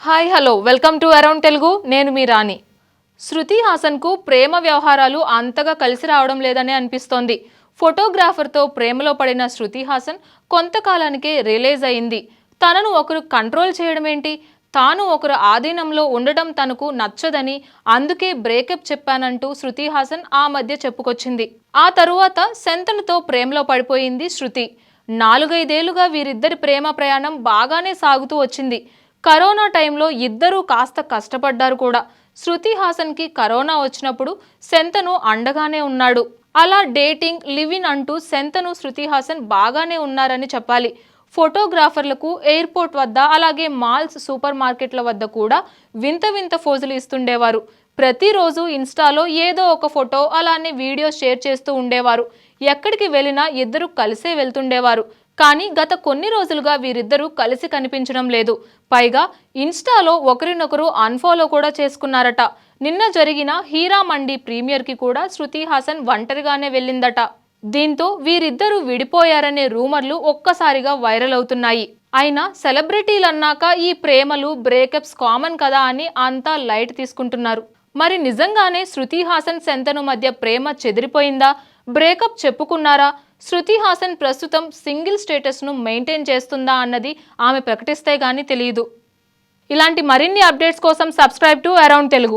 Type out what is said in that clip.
Hi hello. Welcome to around Telugu. నేను మీ రాణి. శృతి హాసన్కు ప్రేమ వ్యవహారాలు అంతగా కలిసి రావడం లేదని అనిపిస్తోంది. ఫోటోగ్రాఫర్తో ప్రేమలో పడిన శృతి హాసన్ కొంతకాలానికే రిలీజ్ అయింది. తనను ఒకరు కంట్రోల్ చేయడం ఏంటి? తాను ఒకరు ఆధీనంలో ఉండడం తనకు నచ్చదని అందుకే బ్రేకప్ చెప్పానంటూ శృతి హాసన్ ఆ మధ్య చెప్పుకొచ్చింది. ఆ తరువాత శంతనుతో ప్రేమలో పడిపోయింది శృతి. నాలుగైదేళ్ళుగా వీరిద్దరి ప్రేమ ప్రయాణం బాగానే సాగుతూ వచ్చింది. కరోనా టైంలో ఇద్దరూ కాస్త కష్టపడ్డారు కూడా. శృతి హాసన్కి కరోనా వచ్చినప్పుడు శంతను అండగానే ఉన్నాడు. అలా డేటింగ్ లివిన్ అంటూ శంతను శృతి హాసన్ బాగానే ఉన్నారని చెప్పాలి. ఫోటోగ్రాఫర్లకు ఎయిర్పోర్ట్ వద్ద అలాగే మాల్స్ సూపర్ మార్కెట్ల వద్ద కూడా వింత వింత ఫోజులు ఇస్తుండేవారు. ప్రతిరోజు ఇన్స్టాలో ఏదో ఒక ఫోటో అలానే వీడియో షేర్ చేస్తూ ఉండేవారు. ఎక్కడికి వెళ్ళినా ఇద్దరు కలిసే వెళ్తుండేవారు. కానీ గత కొన్ని రోజులుగా వీరిద్దరూ కలిసి కనిపించడం లేదు. పైగా ఇన్స్టాలో ఒకరినొకరు అన్ఫాలో కూడా చేసుకున్నారట. నిన్న జరిగిన హీరా మండి ప్రీమియర్కి కూడా శృతి హాసన్ ఒంటరిగానే వెళ్ళిందట. దీంతో వీరిద్దరూ విడిపోయారనే రూమర్లు ఒక్కసారిగా వైరల్ అవుతున్నాయి. అయినా సెలబ్రిటీలన్నాక ఈ ప్రేమలు బ్రేకప్స్ కామన్ కదా అని అంతా లైట్ తీసుకుంటున్నారు. మరి నిజంగానే శృతి హాసన్ శంతను మధ్య ప్రేమ చెదిరిపోయిందా? బ్రేకప్ చెప్పుకున్నారా? శృతి హాసన్ ప్రస్తుతం సింగిల్ స్టేటస్ను మెయింటైన్ చేస్తుందా అన్నది ఆమె ప్రకటిస్తే గానీ తెలియదు ఇలాంటి మరిన్ని అప్డేట్స్ కోసం సబ్స్క్రైబ్ టు అరౌండ్ తెలుగు.